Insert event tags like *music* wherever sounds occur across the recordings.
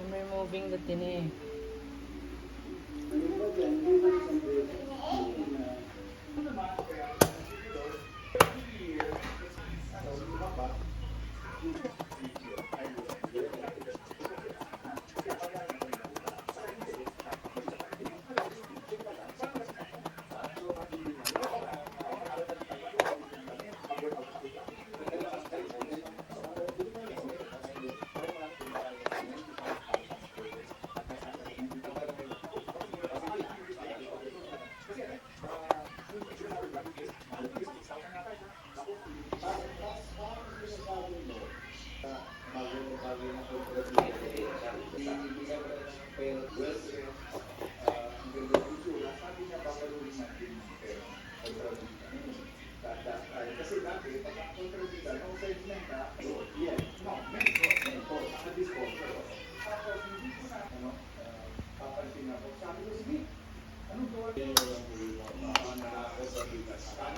I'm removing the tinig. Gracias.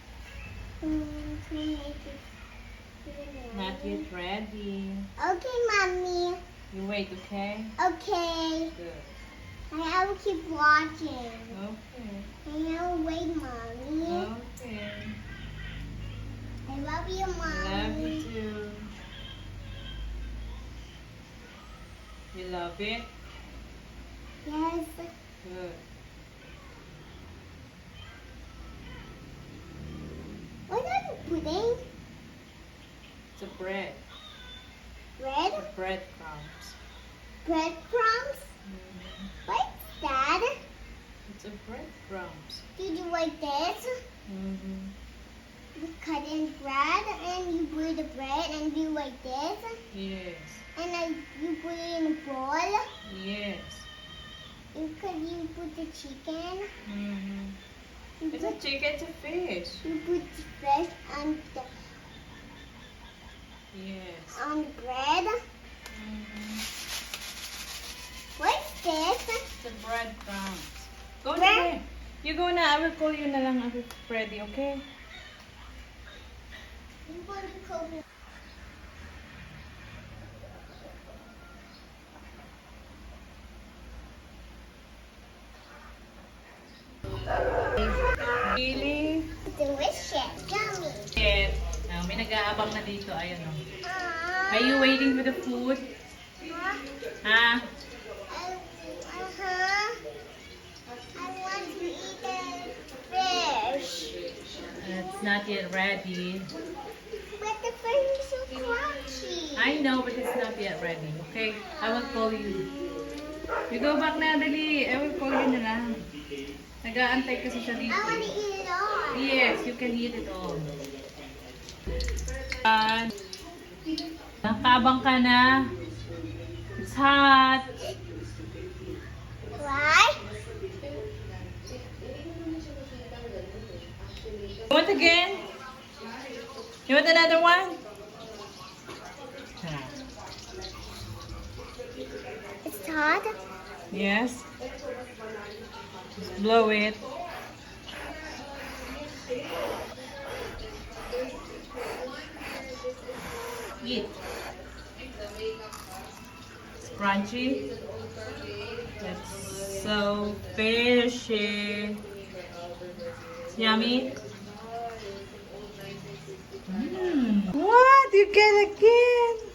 Not yet ready. Okay, mommy. You wait, okay? Okay. Good. I will keep watching. Okay. I will wait, mommy. Okay. I love you, mommy. Love you too. You love it? bread. Bread? Bread crumbs. Mm-hmm. What's that? It's a bread Did you like this? Mm-hmm. You cut in bread and you put the bread and you like this? Yes. And then you put it in a bowl? Yes. You could you put the chicken? Mm-hmm. It's a chicken, to fish. You put the fish and the Yes. On bread. Mm -hmm. What's this? the bread crumbs. Go bread? na. You go na. I will call you na lang ako Freddy, okay? You want to nag-aabang na dito. Ayun Oh. Are you waiting for the food? Ha? It's not yet ready. But the fish is so crunchy. I know, but it's not yet ready. Okay, I will call you. You go back na, dali. I will call you na lang. Nag-aantay kasi siya dito. I want to eat it all. Yes, you can eat it all. Yan. Nakabang ka na. It's hot. Why? You want again? You want another one? It's hot? Yes. Just blow it. eat. Crunchy. It's so fishy. It's yummy. Mm. What? You get again?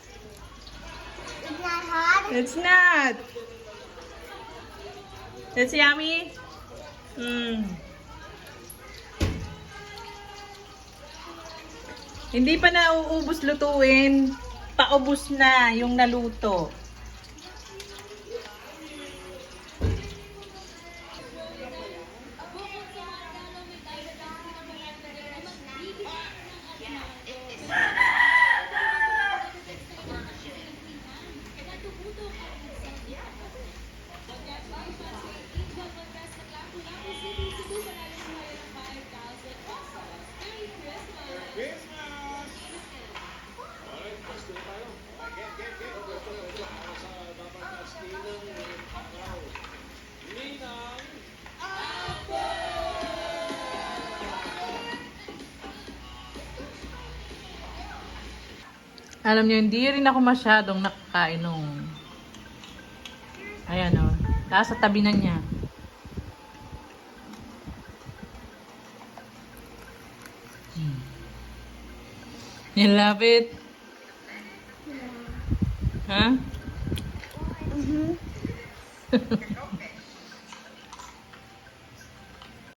It's not hot. It's not. It's yummy. Mmm. Hindi pa nauubos lutuin, paubos na yung naluto. Alam niyo, hindi rin ako masyadong nakakain nung Ayan o. Oh. Nasa tabi na niya. Hmm. You love it? Huh? Mm-hmm. *laughs*